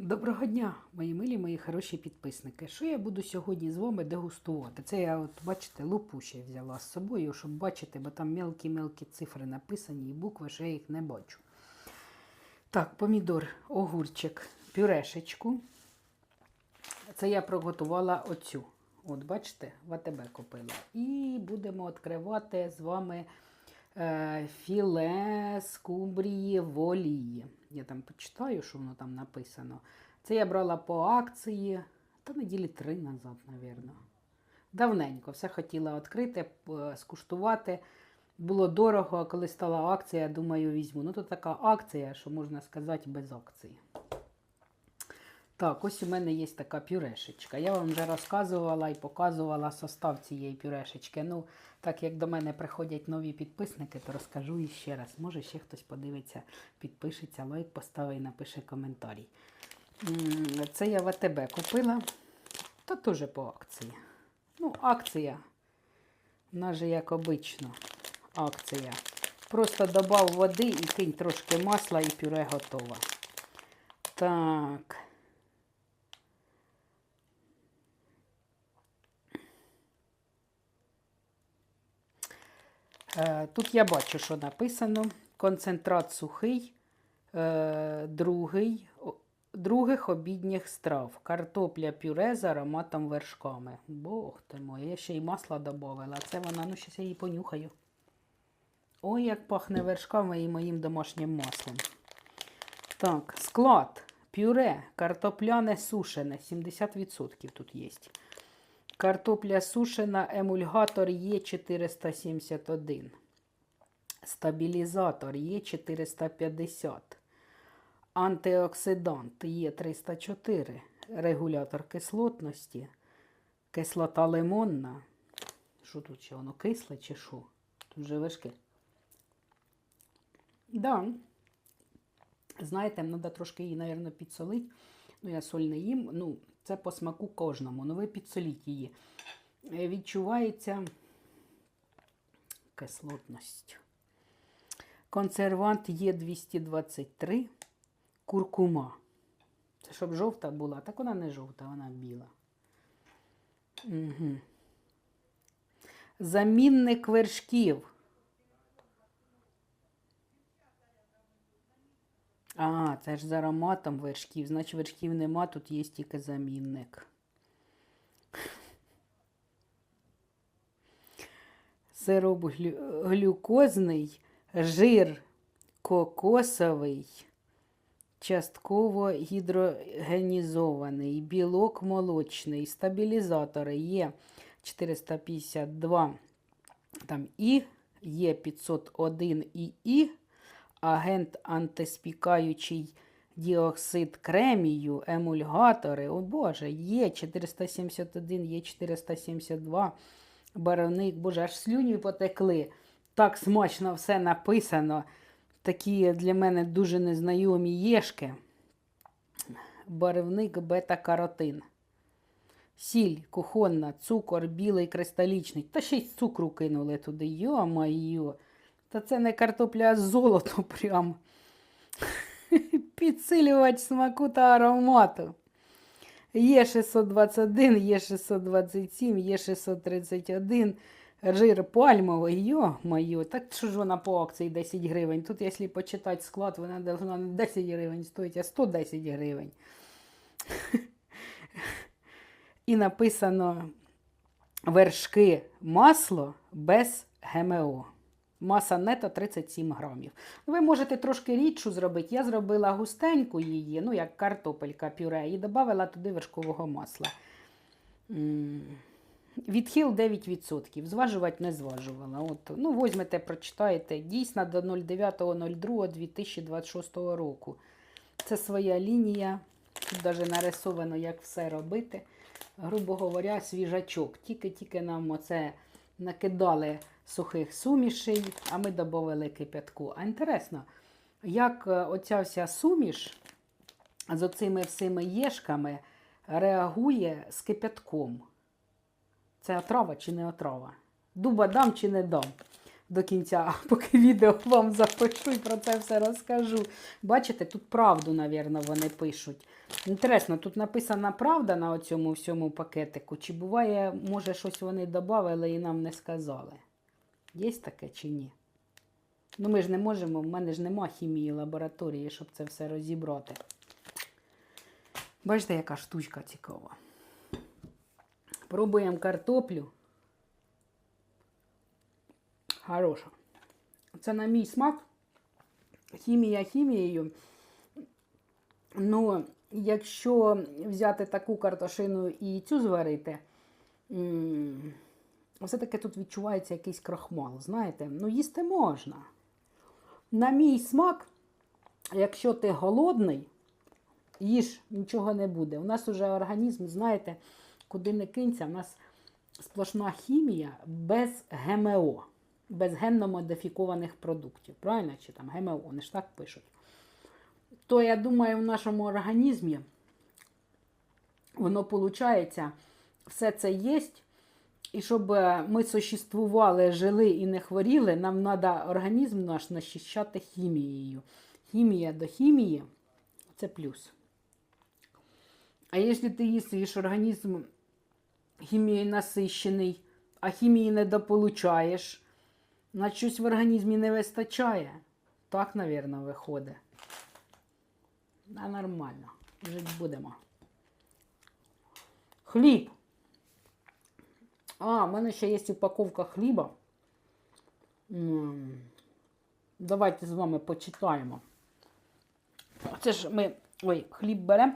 Доброго дня, мої милі, мої хороші підписники. Що я буду сьогодні з вами дегустувати? Це я, от, бачите, лупу ще взяла з собою, щоб бачити, бо там мелкі-мелкі цифри написані і букви, що я їх не бачу. Так, помідор, огурчик, пюрешечку. Це я приготувала оцю. От, бачите, в АТБ купила. І будемо відкривати з вами філе скумбрії в олії. Я там почитаю, що воно там написано. Це я брала по акції, та неділі три назад, мабуть. Давненько все хотіла відкрити, скуштувати. Було дорого, коли стала акція, думаю, візьму. Ну, то така акція, що можна сказати, без акції. Так, ось у мене є така пюрешечка. Я вам вже розказувала і показувала состав цієї пюрешечки. Ну, так як до мене приходять нові підписники, то розкажу іще раз. Може, ще хтось подивиться, підпишеться, лайк поставить і напише коментарій. Це я в АТБ купила, та теж по акції. Ну, акція. Вона же як обично. Акція. Просто додав води і кинь трошки масла, і пюре готово. Так. Тут я бачу, що написано. Концентрат сухий, е, другий, других обідніх страв. Картопля пюре з ароматом вершками. Бог ти мой, я ще й масла додавала. Це вона, ну щось я її понюхаю. Ой, як пахне вершками і моїм домашнім маслом. Так, склад. Пюре, картопляне сушене, 70% тут є. Картопля сушена, емульгатор Е471. Стабілізатор Е450. Антиоксидант Е304. Регулятор кислотності. Кислота лимонна. Що тут ще воно кисле чи що? Тут же вишки. Да. Знаєте, треба трошки її, мабуть, підсолити. Ну, я соль не їм. Ну, це по смаку кожному. Ну, ви підсоліть її. Е, Відчувається кислотність. Консервант є 223. Куркума. Це щоб жовта була. Так вона не жовта, вона біла. Угу. Замінник вершків. А, це ж з ароматом вершків. Значить, вершків нема, тут є тільки замінник. Сироп глю- глюкозний, жир кокосовий, частково гідрогенізований, білок молочний, стабілізатори є 452 там і, є 501 і і, агент антиспікаючий діоксид кремію, емульгатори. О Боже, є 471, є 472. Барвник, Боже, аж слюні потекли. Так смачно все написано. Такі для мене дуже незнайомі єшки. Барвник бета-каротин. Сіль, кухонна, цукор, білий кристалічний. Та ще й цукру кинули туди. Йо-майо. Та це не картопля, а золото прям. Підсилювач смаку та аромату. Є 621, є 627, є 631. Жир пальмовий, йо-моє, так що ж вона по акції 10 гривень. Тут, якщо почитати склад, вона должна не 10 гривень стоїть, а 110 гривень. І написано вершки масло без ГМО. Маса нето 37 грамів. Ви можете трошки рідшу зробити. Я зробила густеньку її, ну як картопелька пюре, і додала туди вершкового масла. Відхил 9%. Зважувати не зважувала. От, ну, возьмете, прочитаєте. Дійсно до 09.02.2026 року. Це своя лінія. Тут навіть нарисовано, як все робити. Грубо говоря, свіжачок. Тільки-тільки нам оце накидали сухих сумішей, а ми додали кипятку. А інтересно, як е, оця вся суміш з оцими всіми єшками реагує з кипятком. Це отрава чи не отрава? Дуба дам чи не дам? до кінця, поки відео вам запишу і про це все розкажу. Бачите, тут правду, навірно, вони пишуть. Інтересно, тут написана правда на цьому всьому пакетику, чи буває, може, щось вони додали і нам не сказали? Є таке чи ні? Ну, ми ж не можемо, в мене ж нема хімії лабораторії, щоб це все розібрати. Бачите, яка штучка цікава. Пробуємо картоплю. Хороша. Це на мій смак. Хімія хімією. Ну, якщо взяти таку картошину і цю зварити, все-таки тут відчувається якийсь крахмал, знаєте? Ну, їсти можна. На мій смак, якщо ти голодний, їж нічого не буде. У нас уже організм, знаєте, куди не кинься, у нас сплошна хімія без ГМО, без генно модифікованих продуктів. Правильно? Чи там ГМО, вони ж так пишуть. То я думаю, в нашому організмі воно виходить, все це є. І щоб е, ми существували, жили і не хворіли, нам треба організм наш насищати хімією. Хімія до хімії це плюс. А якщо ти їсиш організм хімією насищений, а хімії не дополучаєш, на щось в організмі не вистачає. Так, мабуть, виходить. А нормально. Жити будемо. Хліб. А, в мене ще є упаковка хліба. Давайте з вами почитаємо. Це ж ми. Ой, хліб беремо.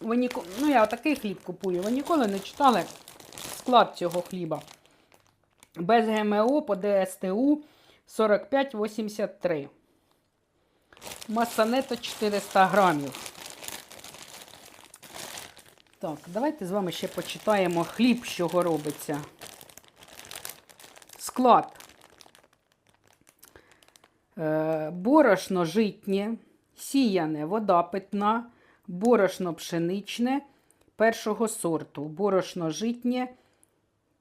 Ви ніко... Ну, я отакий хліб купую. Ви ніколи не читали склад цього хліба. Без ГМО по ДСТУ 45,83. Маса нето 400 грамів. Так, давайте з вами ще почитаємо хліб, з чого робиться. Склад. Е, борошно житнє, сіяне, вода питна, борошно пшеничне першого сорту, борошно житнє,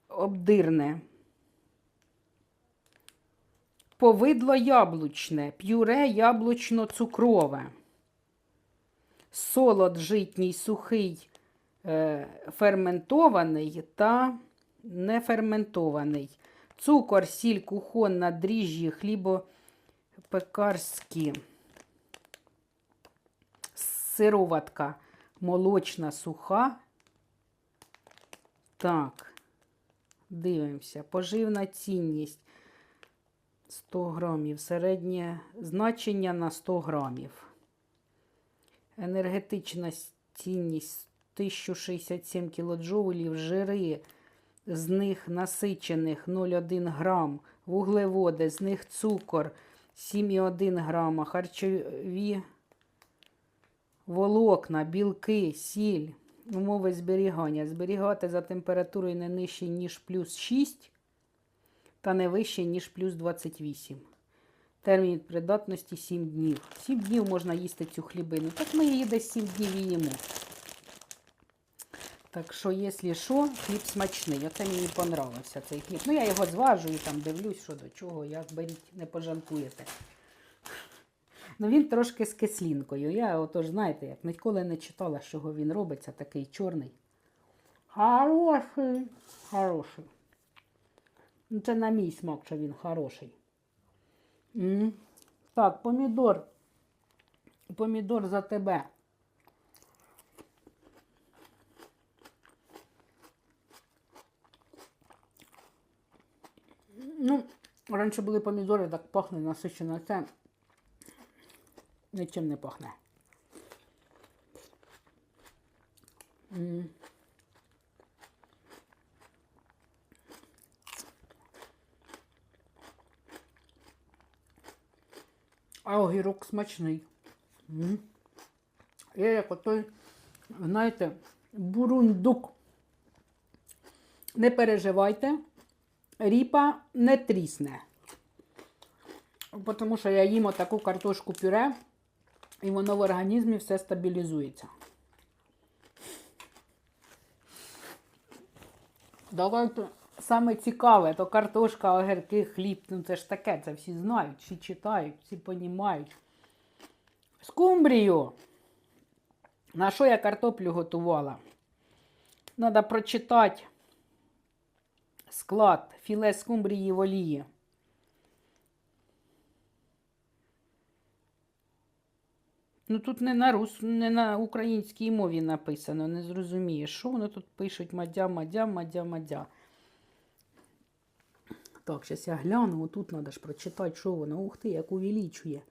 обдирне. Повидло яблучне, п'юре яблучно-цукрове. Солод житній сухий е, ферментований та неферментований. Цукор, сіль, кухонна, дріжджі, хлібопекарські, сироватка молочна, суха. Так, дивимося. Поживна цінність 100 грамів. Середнє значення на 100 грамів. Енергетична цінність 1067 кілоджоулів, жири, з них насичених 0,1 грам, вуглеводи, з них цукор 7,1 грама, харчові волокна, білки, сіль, умови зберігання. Зберігати за температурою не нижче, ніж плюс 6 та не вище, ніж плюс 28. Термін придатності 7 днів. 7 днів можна їсти цю хлібину. Так ми її десь 7 днів і їмо. Так що, якщо що, хліб смачний. Оце мені понравився цей хліб. Ну, я його зважую, там дивлюсь, що до чого, як беріть, не пожалкуєте. Ну, він трошки з кислинкою. Я отож, знаєте, як ніколи не читала, чого він робиться, такий чорний. Хороший, хороший. Ну, це на мій смак, що він хороший. М. Так, помідор. Помідор за тебе. Ну, раніше були помідори, так пахне насичено. Це нічим не пахне. М. А огірок смачний. М. Я як отой, знаєте, бурундук. Не переживайте, ріпа не трісне. Тому що я їм таку картошку пюре І воно в організмі все стабілізується. Давайте саме цікаве, то картошка, огірки, хліб. Ну це ж таке, це всі знають, всі читають, всі понімають. Скумбрію. На що я картоплю готувала? Надо прочитати склад філе скумбрії в олії. Ну тут не на рус, не на українській мові написано, не зрозумієш. Що воно тут пишуть мадя, мадя, мадя, мадя. Так, зараз я гляну, отут треба ж прочитати, що воно. Ух ти, як увеличує.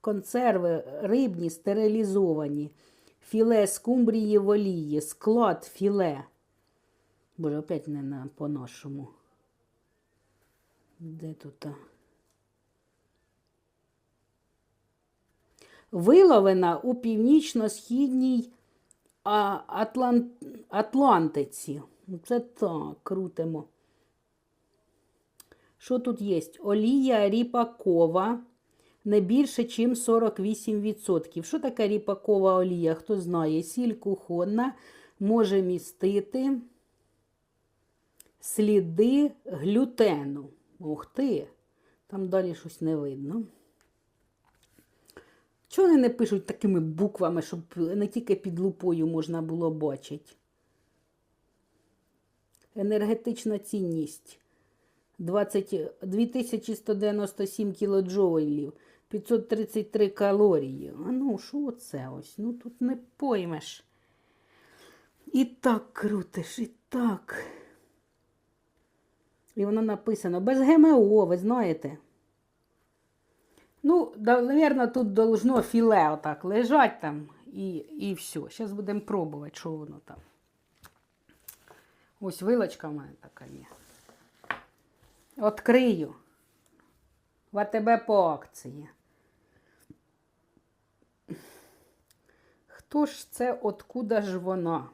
Консерви рибні стерилізовані. Філе скумбрії в олії. Склад філе. Боже, опять не на, по-нашому. Де тут? Виловлена у північно-східній Атлан... Атлантиці. Ну, Це так, крутимо. Що тут є? Олія ріпакова не більше, ніж 48%. Що таке ріпакова олія? Хто знає? Сіль кухонна може містити сліди глютену. Ух ти! Там далі щось не видно. Чого вони не пишуть такими буквами, щоб не тільки під лупою можна було бачити? Енергетична цінність 20, 2197 кілоджоулів, 533 калорії. А ну, що це ось? Ну тут не поймеш. І так крутиш, і так. І воно написано без ГМО, ви знаєте. Ну, наверное, тут должно філе отак лежать там і, і все. Зараз будемо пробувати, що воно там. Ось вилочка в мене така є. Открию. В АТБ по акції. Хто ж це, откуда ж вона?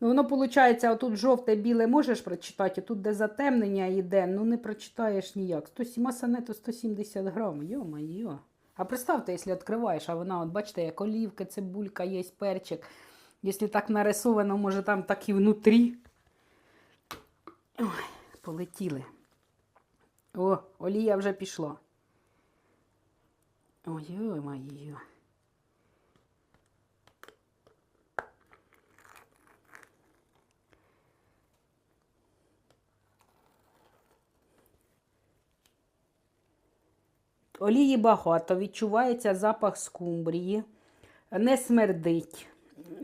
Ну, воно, виходить, отут жовте, біле можеш прочитати, тут де затемнення йде, ну не прочитаєш ніяк. 100, маса нету 170 грам, йо-майо. А представте, якщо відкриваєш, а вона, от бачите, як олівка, цибулька, є перчик. Якщо так нарисовано, може там так і внутрі. Ой, полетіли. О, олія вже пішла. Ой-ой-моє. Олії багато, відчувається запах скумбрії, не смердить.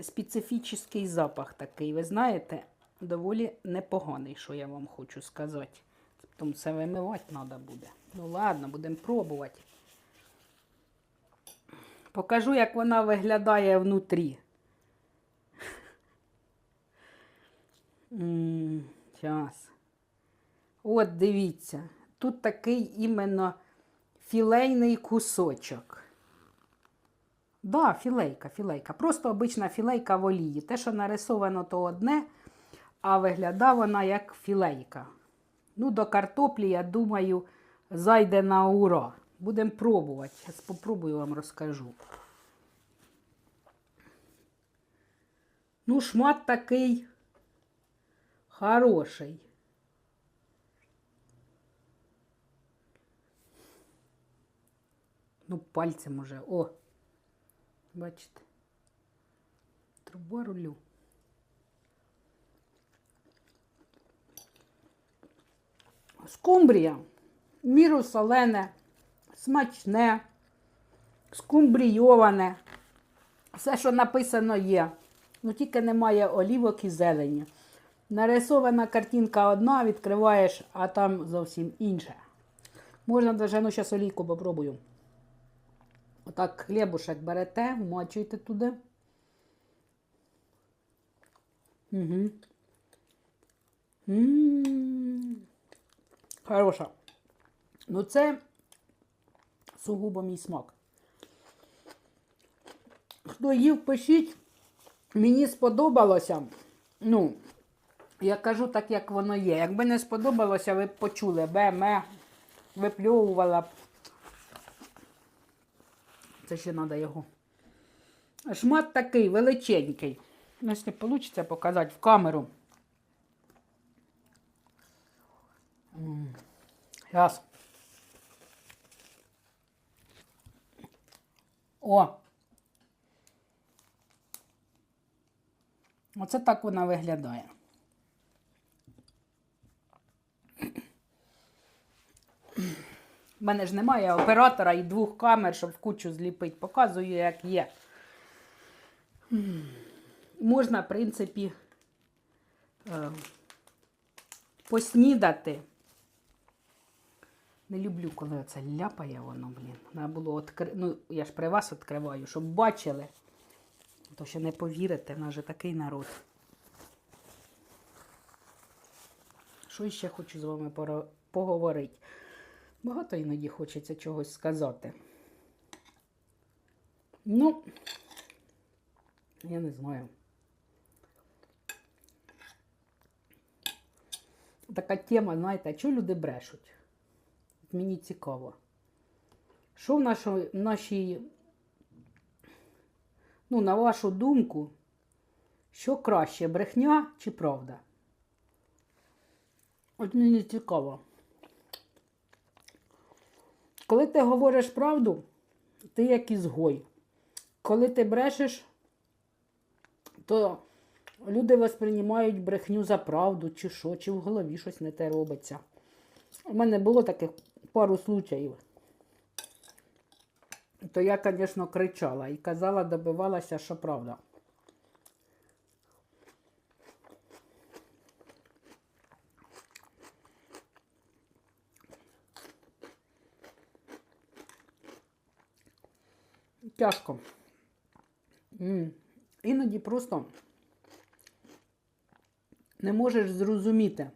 Специфічний запах такий, ви знаєте, доволі непоганий, що я вам хочу сказати. Тому це вимивати треба буде. Ну ладно, будемо пробувати. Покажу, як вона виглядає внутрі. Зараз. От дивіться. Тут такий іменно філейний кусочок. Да, філейка, філейка. Просто обична філейка в олії. Те, що нарисовано, то одне, а виглядає вона як філейка. Ну, до картоплі, я думаю, зайде на ура. Будемо пробувати. Зараз спробую вам розкажу. Ну, шмат такий хороший. Ну, пальцем уже. О! Бачите? Труба рулю. Скумбрія. Міру солене, смачне, скумбрійоване. Все, що написано є. Ну, тільки немає олівок і зелені. Нарисована картинка одна, відкриваєш, а там зовсім інше. Можна даже, ну, зараз олійку попробую. Отак хлібушек берете, вмочуєте туди. Угу. М-м-м. Хороша. Ну це сугубо мій смак. Хто їв, пишіть. Мені сподобалося. Ну, я кажу так, як воно є. Якби не сподобалося, ви б почули БМ. випльовувала. б. Це ще треба його. Шмат такий величенький. Ну, Якщо вийде показати в камеру. Зараз. О! Оце так вона виглядає. У мене ж немає оператора і двох камер, щоб в кучу зліпити. Показую, як є. Можна, в принципі, е, поснідати. Не люблю, коли оце ляпає воно, блін. Треба було відкри... Ну, я ж при вас відкриваю, щоб бачили. То ще не повірите, в нас же такий народ. Що ще хочу з вами поговорити? Багато іноді хочеться чогось сказати. Ну, я не знаю. Така тема, знаєте, а чого люди брешуть? Мені цікаво. Що в нашої, нашій, ну, на вашу думку, що краще, брехня чи правда? От мені цікаво. Коли ти говориш правду, ти як ізгой. Коли ти брешеш, то люди восприймають брехню за правду, чи що, чи в голові щось не те робиться. У мене було таких пару случаїв. То я, звісно, кричала і казала, добивалася, що правда. Тяжко. Іноді просто не можеш зрозуміти.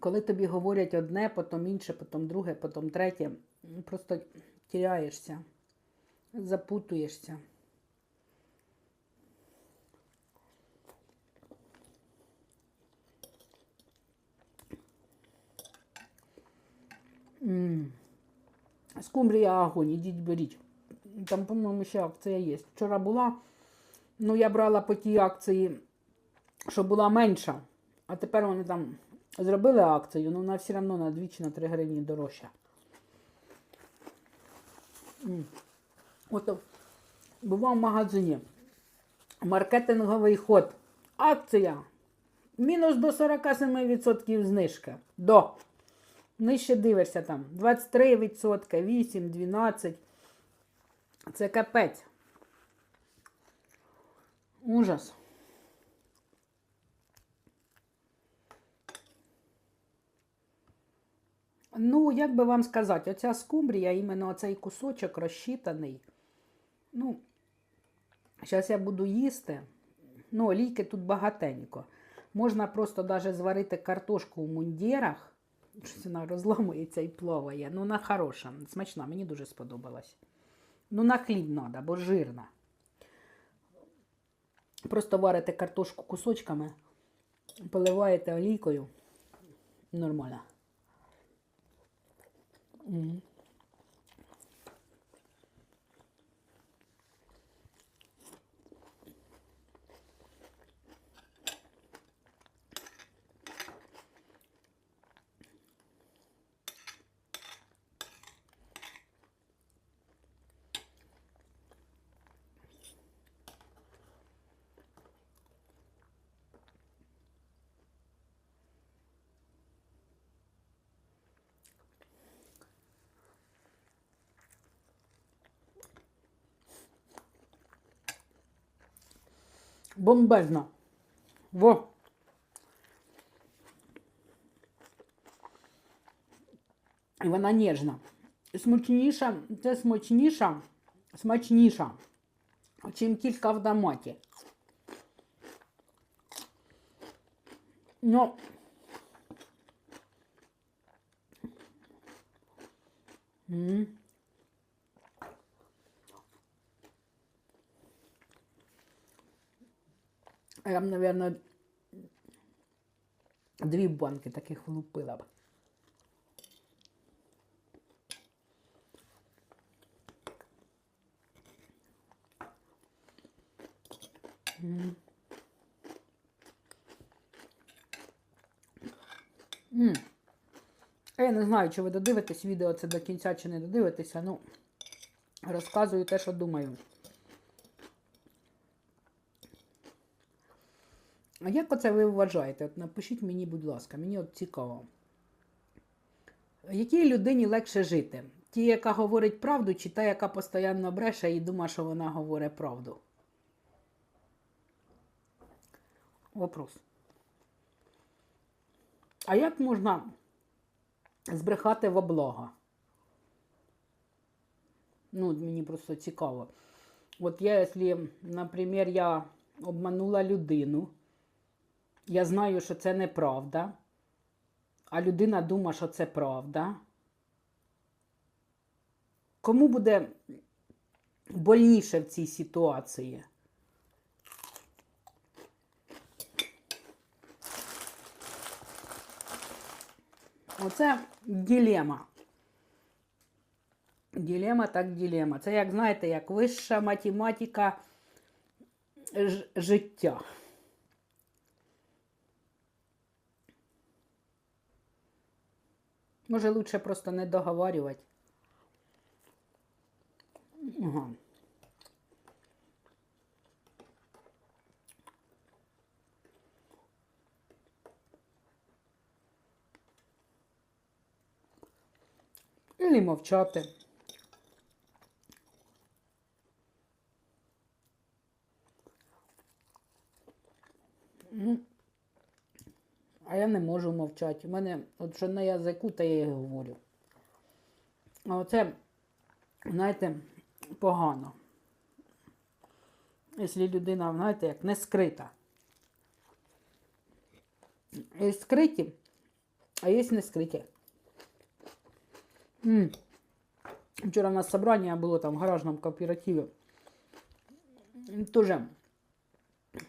Коли тобі говорять одне, потім інше, потім друге, потім третє, просто тіряєшся, запутуєшся. М. Скумбрія огонь, ідіть беріть. Там, по-моєму, ще акція є. Вчора була, ну я брала по тій акції, що була менша. А тепер вони там зробили акцію, але вона все одно на 2 чи на 3 гривні дорожча. От була в магазині. Маркетинговий ход. Акція. Мінус до 47% знижка. До. Нижче дивишся там 23%, 8, 12. Це капець. Ужас. Ну, як би вам сказати, оця скумбрія, іменно оцей кусочок розчитаний. Ну, зараз я буду їсти. Ну, олійки тут багатенько. Можна просто навіть зварити картошку в мундірах. Щось вона розламується і плаває. Ну, вона хороша, смачна, мені дуже сподобалась. Ну, на хліб треба, бо жирна. Просто варите картошку кусочками, поливаєте олійкою. Нормально. Бомбезно. Во. І вона ніжна. Смачніша, це смачніша, смачніша, чим кілька в доматі. Ну, м. Я б, мабуть, дві банки таких влупила б. М -м. Я не знаю, чи ви додивитесь відео це до кінця, чи не додивитеся, ну розказую те, що думаю. А як оце ви вважаєте? От напишіть мені, будь ласка, мені от цікаво. Якій людині легше жити? Ті, яка говорить правду, чи та, яка постійно бреше і думає, що вона говорить правду? Вопрос. А як можна збрехати в облога? Ну, мені просто цікаво. От я, якщо, наприклад, я обманула людину, я знаю, що це неправда, а людина думає, що це правда. Кому буде больніше в цій ситуації? Оце ділема. Ділема так ділема. Це, як знаєте, як вища математика життя. Може, лучше просто не договарювати. Ага. Или мовчати. Ну, а я не можу мовчати. У мене от що на язику, то я і говорю. А оце, знаєте, погано. Якщо людина, знаєте, як не скрита. Є скриті, а є не скриті. М. Вчора у нас собрання було там в гаражному кооперативі. М, Тоже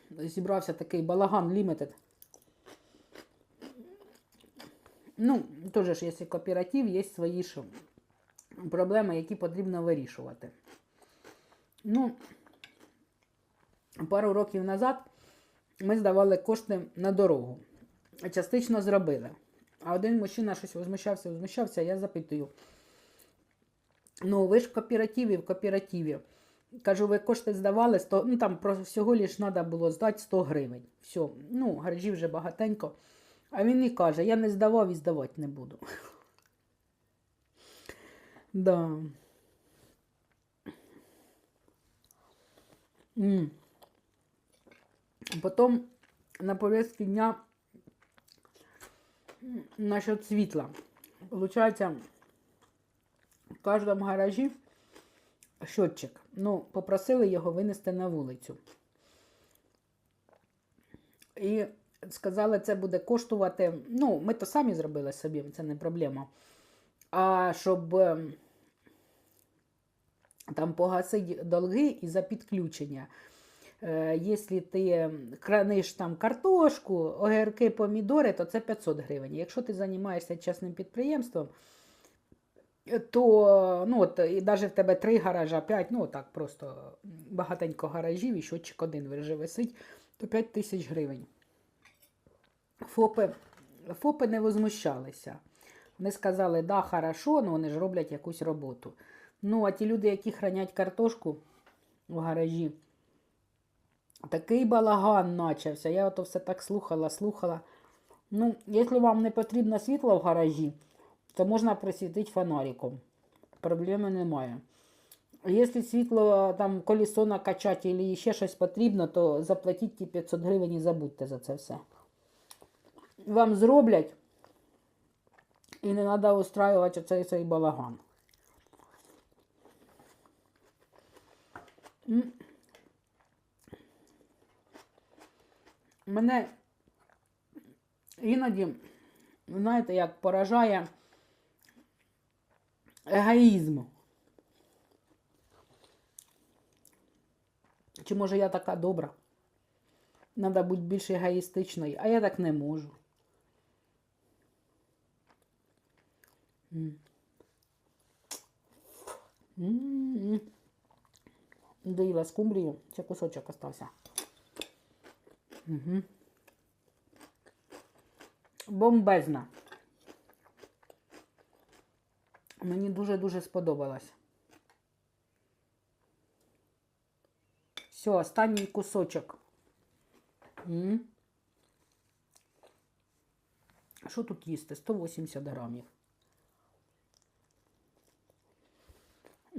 зібрався такий балаган лімітед. Ну, теж ж, якщо кооператив, є свої ж проблеми, які потрібно вирішувати. Ну, пару років назад ми здавали кошти на дорогу. Частично зробили. А один мужчина щось возмущався, возмущався, я запитую. Ну, ви ж в кооперативі, в кооперативі. Кажу, ви кошти здавали, 100, ну там всього лиш треба було здати 100 гривень. Все, ну, гаражів вже багатенько. А він і каже, я не здавав і здавати не буду. Да. Потом на повестке дня насчет світла. Получается, в кожному гаражі щотчик. Ну, попросили його винести на вулицю. І сказали, це буде коштувати. Ну, ми то самі зробили собі, це не проблема. А щоб ем, там погасити долги і за підключення. Е, Якщо ти храниш там картошку, огірки, помідори, то це 500 гривень. Якщо ти займаєшся частним підприємством, то ну, от, і навіть в тебе три гаража, п'ять, ну так просто багатенько гаражів і щотчик один вже висить, то 5 тисяч гривень. ФОПи, ФОПи не возмущалися. Вони сказали, да, хорошо, ну вони ж роблять якусь роботу. Ну, а ті люди, які хранять картошку в гаражі, такий балаган почався. Я ото все так слухала, слухала. Ну, якщо вам не потрібно світло в гаражі, то можна присвітити фонариком. Проблеми немає. Якщо світло, там колесо накачати або ще щось потрібно, то заплатіть ті 500 гривень і забудьте за це все. Вам зроблять і не треба устраювати оцей цей балаган. Мене іноді, знаєте, як поражає егоїзм. Чи може я така добра? Треба бути більш егоїстичною, а я так не можу. М. М-м-м. Доїла скумбрію, ще кусочок остався. Угу. Бомбезна. Мені дуже-дуже сподобалось. Все, останній кусочок. Що тут їсти? 180 грамів.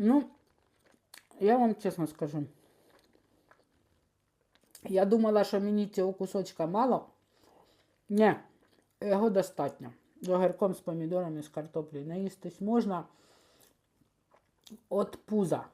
Ну, я вам чесно скажу. Я думала, що мені цього кусочка мало. Ні, його достатньо. З огірком, з помідорами, з картоплею. Наїстись можна от пуза.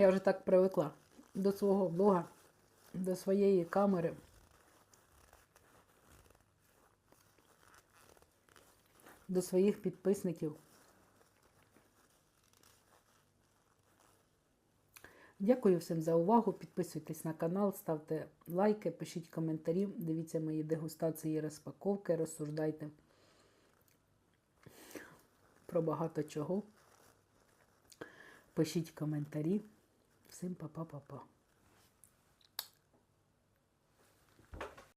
Я вже так привикла до свого блога, до своєї камери. До своїх підписників. Дякую всім за увагу. Підписуйтесь на канал, ставте лайки, пишіть коментарі, дивіться мої дегустації розпаковки, розсуждайте про багато чого. Пишіть коментарі. Всім па-па-па-па.